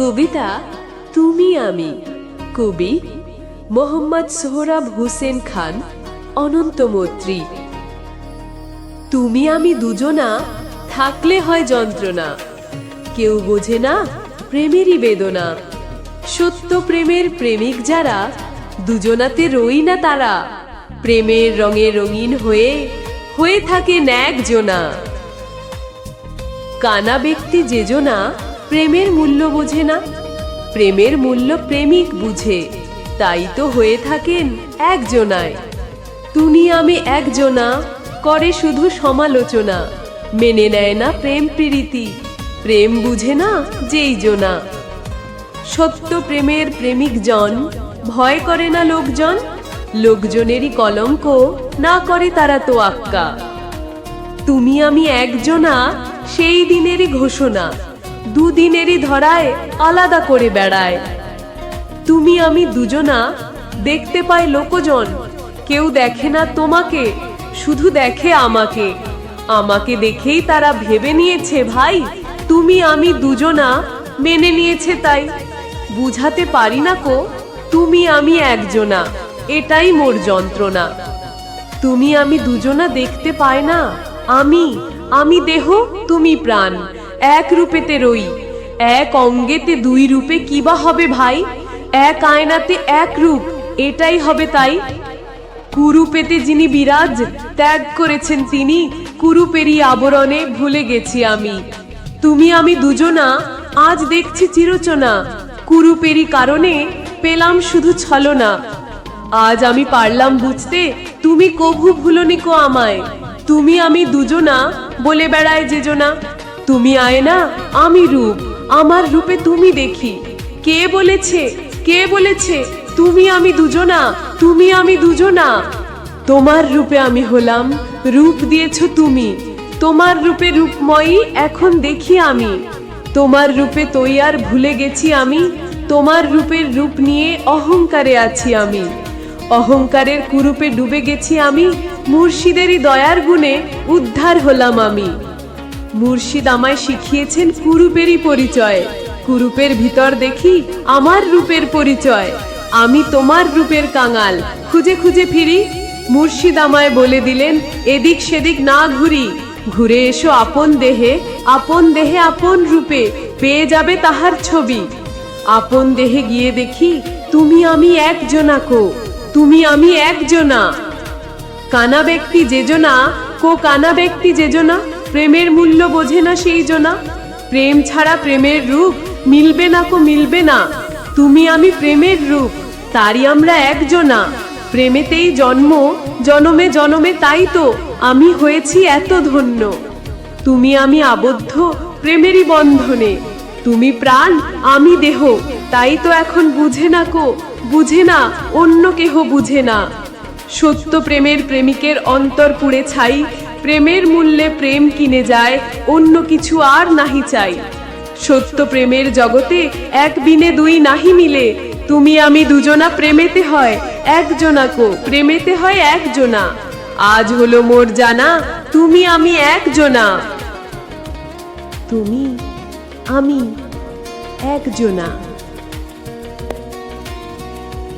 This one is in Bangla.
কবিতা, তুমি আমি কবি মোহাম্মদ সোহরাব হোসেন খান, অনন্ত মৈত্রী। তুমি আমি দুজনা, থাকলে হয় যন্ত্রণা। কেউ বোঝে না, প্রেমেরই বেদনা। সত্য প্রেমের প্রেমিক যারা, দুজনাতে রই না তারা। প্রেমের রঙে রঙিন হয়ে হয়ে থাকে ন্যাক জোনা। কানা ব্যক্তি যেজনা প্রেমের মূল্য বোঝে না। প্রেমের মূল্য প্রেমিক বুঝে। তাই তো হয়ে থাকেন একজনায়। তুমি আমি একজনা, করে শুধু সমালোচনা। মেনে নেয় না প্রেম প্রীতি। প্রেম বুঝে না যেই জনা। সত্য প্রেমের প্রেমিক জন ভয় করে না লোকজন। লোকজনেরই কলঙ্ক, না করে তারা তো আক্কা। তুমি আমি একজনা, সেই দিনেরই ঘোষণা। দুদিনেরই ধরায় আলাদা করে বেড়ায়। তুমি আমি দুজনা দেখতে পাই লোকজন, কেউ দেখে না তোমাকে, শুধু দেখে আমাকে। আমাকে দেখেই তারা ভেবে নিয়েছে, ভাই, তুমি আমি দুজনা মেনে নিয়েছে তাই। বুঝাতে পারি না কো, তুমি আমি একজনা, এটাই মোর যন্ত্রণা। তুমি আমি দুজনা দেখতে পায় না, আমি আমি দেহ, তুমি প্রাণ। এক রূপেতে রই, এক অঙ্গেতে দুই রূপে কিবা হবে ভাই? এক আয়নাতে এক রূপ, এটাই হবে তাই। কুরুপেতে যিনি বিরাজ, ত্যাগ করেছেন তিনি, কুরুপেরই আবরণে ভুলে গেছি আমি। তুমি আমি দুজনা, আজ দেখছি চিরচনা, কুরুপেরই কারণে পেলাম শুধু ছলনা। আজ আমি পারলাম বুঝতে, তুমি কভু ভুলনি কো আমায়। তুমি আমি দুজনা বলে বেড়ায় যেজনা। তুমি আয়না, আমি রূপ। আমার রূপে তুমি দেখি। কে বলেছে কে বলেছে, তুমি আমি দুজনা, তুমি আমি দুজনা? তোমার রূপে আমি হলাম, রূপ দিয়েছ তুমি। তোমার রূপে রূপময়ী, এখন দেখি আমি। তোমার রূপে তৈয়ার, ভুলে গেছি আমি। তোমার রূপের রূপ নিয়ে অহংকারে আছি আমি। অহংকারের কুরূপে ডুবে গেছি আমি। মুর্শিদেরই দয়ার গুণে উদ্ধার হলাম আমি। মুর্শিদ আমায় শিখিয়েছেন কুরূপেরই পরিচয়। কুরূপের ভিতর দেখি আমার রূপের পরিচয়। আমি তোমার রূপের কাঙাল। খুঁজে খুঁজে ফিরি। মুর্শিদ আমায় বলে দিলেন, এদিক সেদিক না ঘুরি। ঘুরে এসো আপন দেহে। আপন দেহে আপন রূপে পেয়ে যাবে তাহার ছবি। আপন দেহে গিয়ে দেখি তুমি আমি একজনা কো। তুমি আমি একজনা কানা ব্যক্তি যেজনা কো কানা ব্যক্তি যেজনা প্রেমের মূল্য বোঝে না সেই জনা। প্রেম ছাড়া প্রেমের রূপ মিলবে না কো মিলবে না। তুমি আমি প্রেমের রূপ, তারই আমরা একজনা। প্রেমেতেই জন্ম, জনমে জনমে তাই তো, আমি হয়েছি এত ধন্য। তুমি আমি আবদ্ধ, প্রেমেরই বন্ধনে। তুমি প্রাণ, আমি দেহ, তাই তো এখন বুঝে না কো, বুঝে না, অন্য কেহ বুঝে না। সত্য প্রেমের প্রেমিকের অন্তর পুড়ে ছাই প্রেমের মূল্যে প্রেম কিনে যায়, অন্য কিছু আর নাহি চাই। সত্য প্রেমের জগতে এক বিনে দুই নাহি মিলে। তুমি আমি দুজনা প্রেমেতে হয় একজনা কো, প্রেমেতে হয় একজনা। আজ হলো মোর জানা, তুমি আমি একজনা। তুমি, আমি একজনা।